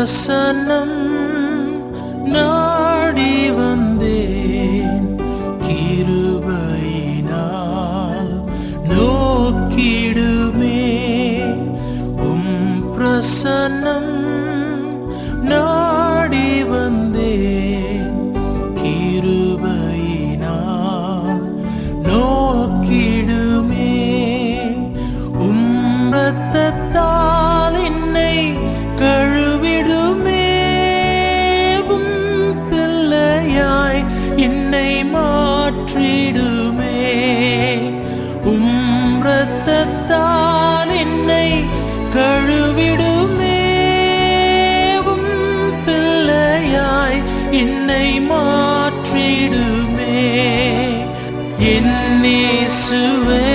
பிரசன்னம் நாடி வந்தேன். கிருபையினால் நோக்கிடுமே. உம் பிரசன்னம் நாடி என்னை மாற்றிடுமே. உம் ரத்தத்தால் என்னை கழுவிடுமே. உம் பிள்ளையாய் என்னை மாற்றிடுமே. என்னே சுவே